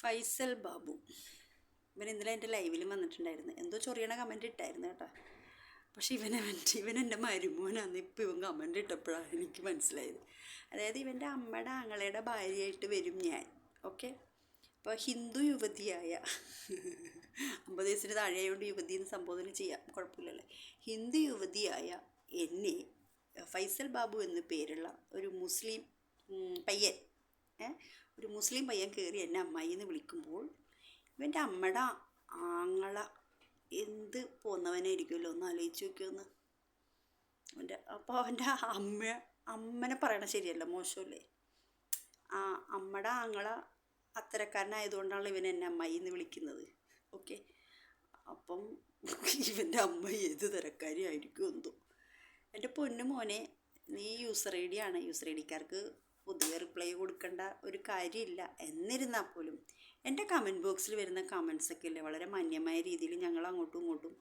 ഫൈസൽ ബാബു. ഇവൻ ഇന്നലെ എന്റെ ലൈവിലും വന്നിട്ടുണ്ടായിരുന്നു. എന്തോ ചൊറിയണ കമന്റ് ഇട്ടായിരുന്നു കേട്ടോ. പക്ഷെ ഇവനെ ഇവൻ എന്റെ മരുമോനാന്ന് ഇപ്പം ഇവൻ കമന്റ് ഇട്ടപ്പോഴാണ് എനിക്ക് മനസ്സിലായത്. അതായത് ഇവന്റെ അമ്മയുടെ ആങ്ങളയുടെ ഭാര്യയായിട്ട് വരും ഞാൻ. ഓക്കെ അപ്പോൾ ഹിന്ദു യുവതിയായ അമ്പത് വയസ്സിന് താഴെയായതുകൊണ്ട് യുവതി എന്ന് സംബോധന ചെയ്യാം. കുഴപ്പമില്ലല്ലേ? ഹിന്ദു യുവതിയായ എന്നെ ഫൈസൽ ബാബു എന്ന് പേരുള്ള ഒരു മുസ്ലിം പയ്യൻ ഒരു മുസ്ലിം പയ്യൻ കയറി എന്നെ അമ്മായി എന്ന് വിളിക്കുമ്പോൾ ഇവന്റെ അമ്മയുടെ ആങ്ങള എന്ത് പോന്നവനെ ഇരിക്കുമല്ലോ ഒന്ന് ആലോചിച്ച് നോക്കിയൊന്ന്. അവന്റെ അപ്പോൾ അവന്റെ അമ്മ അമ്മനെ പറയണ ശരിയല്ല മോശമല്ലേ? ആ അമ്മയുടെ ആങ്ങള അത്തരക്കാരനായതുകൊണ്ടാണ് ഇവൻ എന്നെ അമ്മായി എന്ന് വിളിക്കുന്നത്. ഓക്കെ? അപ്പം ഇവന്റെ അമ്മ ഏത് തരക്കാരി ആയിരിക്കും എന്തോ. എന്റെ പൊന്നു മോനെ നീ യൂസർ ഐ ഡി ആണ്. യൂസർ ഐ ഡിക്കാർക്ക് പുതിയ റിപ്ലൈ കൊടുക്കേണ്ട ഒരു കാര്യമില്ല. എന്നിരുന്നാൽ പോലും എന്റെ കമന്റ് ബോക്സിൽ വരുന്ന കമൻസൊക്കെ ഇല്ലേ വളരെ മാന്യമായ രീതിയിൽ ഞങ്ങൾ അങ്ങോട്ടും ഇങ്ങോട്ടും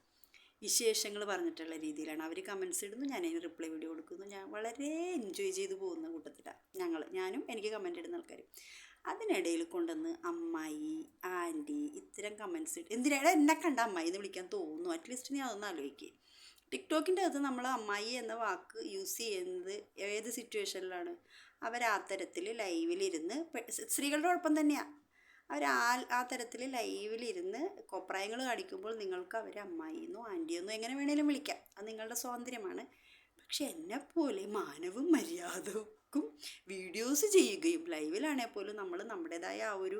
വിശേഷങ്ങൾ പറഞ്ഞിട്ടുള്ള രീതിയിലാണ്. അവർ കമൻസ് ഇടുന്നു ഞാൻ അതിന് റിപ്ലൈ വീഡിയോ കൊടുക്കുന്നു. ഞാൻ വളരെ എൻജോയ് ചെയ്ത് പോകുന്ന കൂട്ടത്തിലാണ് ഞങ്ങൾ ഞാനും എനിക്ക് കമന്റ് ഇടുന്ന ആൾക്കാരും. അതിനിടയിൽ കൊണ്ടുവന്ന് അമ്മായി ആന്റി ഇത്തരം കമൻസ് ഇട്ട് എന്തിനാണ് എന്നെ കണ്ട അമ്മായി എന്ന് വിളിക്കാൻ തോന്നുന്നു. അറ്റ്ലീസ്റ്റ് നീ അതൊന്ന് ആലോചിക്കുക ടിക്ടോക്കിന്റെ അകത്ത് നമ്മൾ അമ്മായി എന്ന വാക്ക് യൂസ് ചെയ്യുന്നത് ഏത് സിറ്റുവേഷനിലാണ് അവർ ആ തരത്തിൽ ലൈവിലിരുന്ന് സ്ത്രീകളുടെ കുഴപ്പം തന്നെയാണ് അവർ ആ ആ തരത്തിൽ ലൈവിലിരുന്ന് കൊപ്രായങ്ങൾ കാണിക്കുമ്പോൾ നിങ്ങൾക്ക് അവരെ അമ്മായിന്നോ ആന്റിയെന്നോ എങ്ങനെ വേണേലും വിളിക്കാം. അത് നിങ്ങളുടെ സ്വാതന്ത്ര്യമാണ്. പക്ഷെ എന്നെപ്പോലെ മാനവും മര്യാദക്കും വീഡിയോസ് ചെയ്യുകയും ലൈവിലാണെങ്കിൽ പോലും നമ്മൾ നമ്മുടേതായ ആ ഒരു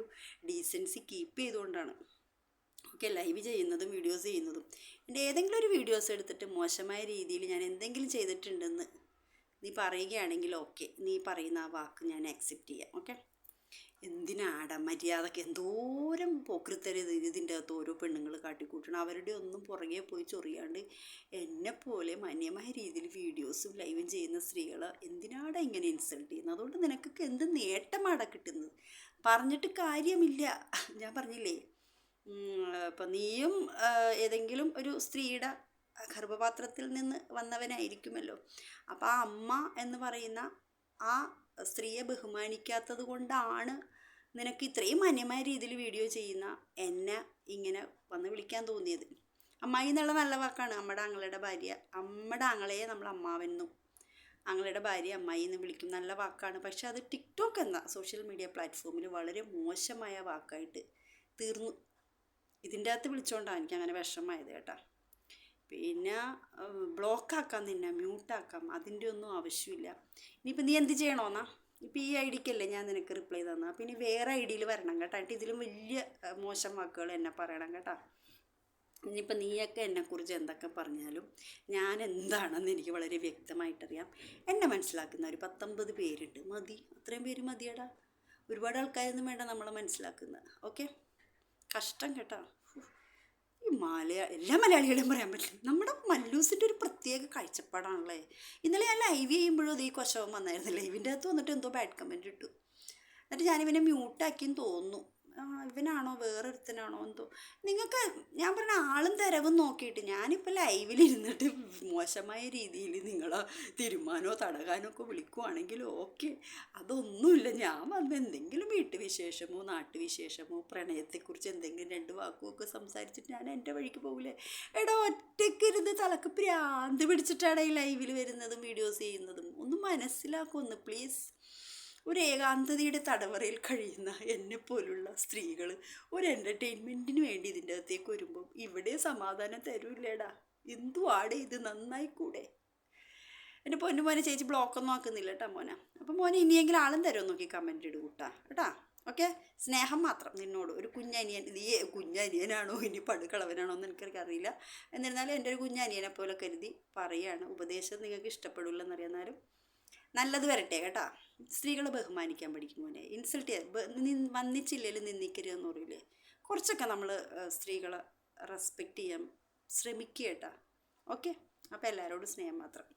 ഡീസൻസി കീപ്പ് ചെയ്തുകൊണ്ടാണ്. ഓക്കെ ലൈവ് ചെയ്യുന്നതും വീഡിയോസ് ചെയ്യുന്നതും. എന്റെ ഏതെങ്കിലും ഒരു വീഡിയോസ് എടുത്തിട്ട് മോശമായ രീതിയിൽ ഞാൻ എന്തെങ്കിലും ചെയ്തിട്ടുണ്ടെന്ന് നീ പറയുകയാണെങ്കിൽ ഓക്കെ. നീ പറയുന്ന ആ വാക്ക് ഞാൻ ആക്സെപ്റ്റ് ചെയ്യാം. ഓക്കെ? എന്തിനാട മര്യാദയ്ക്ക് എന്തോരം പോക്കൃത്തര ഇതിന്റെ അകത്ത് ഓരോ പെണ്ണുങ്ങൾ കാട്ടിക്കൂട്ടണം. അവരുടെ ഒന്നും പുറകെ പോയി ചൊറിയാണ്ട് എന്നെപ്പോലെ മാന്യമായ രീതിയിൽ വീഡിയോസും ലൈവും ചെയ്യുന്ന സ്ത്രീകൾ എന്തിനാടാ ഇങ്ങനെ ഇൻസൾട്ട് ചെയ്യുന്നത്? അതുകൊണ്ട് നിനക്കൊക്കെ എന്ത് നേട്ടമാടാ കിട്ടുന്നത്? പറഞ്ഞിട്ട് കാര്യമില്ല. ഞാൻ പറഞ്ഞില്ലേ? ഇപ്പം നീയും ഏതെങ്കിലും ഒരു സ്ത്രീയുടെ ഗർഭപാത്രത്തിൽ നിന്ന് വന്നവനായിരിക്കുമല്ലോ. അപ്പോൾ ആ അമ്മ എന്ന് പറയുന്ന ആ സ്ത്രീയെ ബഹുമാനിക്കാത്തത് കൊണ്ടാണ് നിനക്ക് ഇത്രയും മാന്യമായ രീതിയിൽ വീഡിയോ ചെയ്യുന്ന എന്നെ ഇങ്ങനെ വന്ന് വിളിക്കാൻ തോന്നിയത്. അമ്മായി എന്നുള്ള നല്ല വാക്കാണ്. അമ്മയുടെ ആങ്ങളുടെ ഭാര്യ. അമ്മയുടെ ആങ്ങളയെ നമ്മൾ അമ്മാവെന്നും ആങ്ങളുടെ ഭാര്യ അമ്മായി എന്ന് വിളിക്കും. നല്ല വാക്കാണ്. പക്ഷെ അത് ടിക്ടോക്ക് എന്ന സോഷ്യൽ മീഡിയ പ്ലാറ്റ്ഫോമിൽ വളരെ മോശമായ വാക്കായിട്ട് തീർന്നു. ഇതിന്റെ അകത്ത് വിളിച്ചുകൊണ്ടാണ് എനിക്ക് അങ്ങനെ വിഷമമായത് കേട്ടോ. പിന്നെ ബ്ലോക്കാക്കാം നിന്നെ മ്യൂട്ടാക്കാം. അതിന്റെ ഒന്നും ആവശ്യമില്ല. ഇനിയിപ്പോൾ നീ എന്ത് ചെയ്യണമെന്നാ ഇപ്പോൾ ഈ ഐ ഡിക്കല്ലേ ഞാൻ നിനക്ക് റിപ്ലൈ തന്നാ. പിന്നെ വേറെ ഐ ഡിയിൽ വരണം കേട്ടോ. എന്നിട്ട് ഇതിലും വലിയ മോശം വാക്കുകൾ എന്നെ പറയണം കേട്ടോ. ഇനിയിപ്പോൾ നീയൊക്കെ എന്നെക്കുറിച്ച് എന്തൊക്കെ പറഞ്ഞാലും ഞാൻ എന്താണെന്ന് എനിക്ക് വളരെ വ്യക്തമായിട്ടറിയാം. എന്നെ മനസ്സിലാക്കുന്ന ഒരു പത്തൊമ്പത് പേരുണ്ട്. മതി. അത്രയും പേര് മതിയടാ. ഒരുപാട് ആൾക്കാരൊന്നും വേണ്ട നമ്മളെ മനസ്സിലാക്കുന്നത് ഓക്കെ? കഷ്ടം കേട്ടോ. മലയാ എല്ലാ മലയാളികളെയും പറയാൻ പറ്റില്ല നമ്മുടെ മല്ലൂസിന്റെ ഒരു പ്രത്യേക കാഴ്ചപ്പാടാണല്ലേ? ഇന്നലെ ഞാൻ ലൈവ് ചെയ്യുമ്പോഴും ഈ കൊശവം വന്നായിരുന്നു ലൈവിന്റെ അകത്ത് വന്നിട്ട് എന്തോ ബാഡ് കമന്റ് ഇട്ടു. എന്നിട്ട് ഞാനിവനെ മ്യൂട്ടാക്കിയെന്ന് തോന്നുന്നു. ഇവനാണോ വേറൊരുത്തനാണോ എന്തോ. നിങ്ങൾക്ക് ഞാൻ പറഞ്ഞ ആളും തരവും നോക്കിയിട്ട് ഞാനിപ്പോൾ ലൈവിലിരുന്നിട്ട് മോശമായ രീതിയിൽ നിങ്ങളെ തീരുമാനമോ തടകാനോ ഒക്കെ വിളിക്കുവാണെങ്കിൽ ഓക്കെ. അതൊന്നുമില്ല. ഞാൻ വന്ന് എന്തെങ്കിലും വീട്ടുവിശേഷമോ നാട്ടുവിശേഷമോ പ്രണയത്തെക്കുറിച്ച് എന്തെങ്കിലും രണ്ട് വാക്കുമൊക്കെ സംസാരിച്ചിട്ട് ഞാൻ എന്റെ വഴിക്ക് പോകില്ലേ എടാ ഒറ്റയ്ക്കിരുന്ന് തലക്ക് പ്രാന്ത് പിടിച്ചിട്ടാണ് ഈ ലൈവിൽ വരുന്നതും വീഡിയോസ് ചെയ്യുന്നതും. ഒന്ന് മനസ്സിലാക്കുമെന്ന് പ്ലീസ്. ഒരു ഏകാന്തതയുടെ തടവറയിൽ കഴിയുന്ന എന്നെപ്പോലുള്ള സ്ത്രീകൾ ഒരു എന്റർടൈൻമെന്റിന് വേണ്ടി ഇതിന്റെ അകത്തേക്ക് വരുമ്പം ഇവിടെ സമാധാനം തരൂല്ലേടാ. എന്തുവാടെ ഇത്? നന്നായി കൂടെ എന്റെ പൊന്നു മോനെ ചേച്ചി ബ്ലോക്കൊന്നും ആക്കുന്നില്ല കേട്ടോ മോനെ. അപ്പം മോനെ ഇനിയെങ്കിലും ആളും തരുമോ നോക്കി കമന്റ് ഇട് കൂട്ടാ. കേട്ടാ? ഓക്കെ സ്നേഹം മാത്രം നിന്നോട്. ഒരു കുഞ്ഞനിയൻ നീ കുഞ്ഞനിയനാണോ? ഇനി പടുക്കളവനാണോ എന്ന് എനിക്കറിയില്ല എന്നിരുന്നാലും എന്റെ ഒരു കുഞ്ഞനിയനെ പോലെ കരുതി പറയുകയാണ് ഉപദേശം നിങ്ങൾക്ക് ഇഷ്ടപ്പെടില്ലെന്നറിയാന്നാലും നല്ലത് വരട്ടെ കേട്ടാ. സ്ത്രീകളെ ബഹുമാനിക്കാൻ പഠിക്കും മോനെ. ഇൻസൾട്ട് ചെയ്യാൻ വന്നിച്ചില്ലേലും നിന്ദിക്കരുതെന്ന് പറയില്ലേ കുറച്ചൊക്കെ നമ്മൾ സ്ത്രീകളെ റെസ്പെക്റ്റ് ചെയ്യാൻ ശ്രമിക്കുക കേട്ടാ. ഓക്കെ അപ്പോൾ എല്ലാവരോടും സ്നേഹം മാത്രം.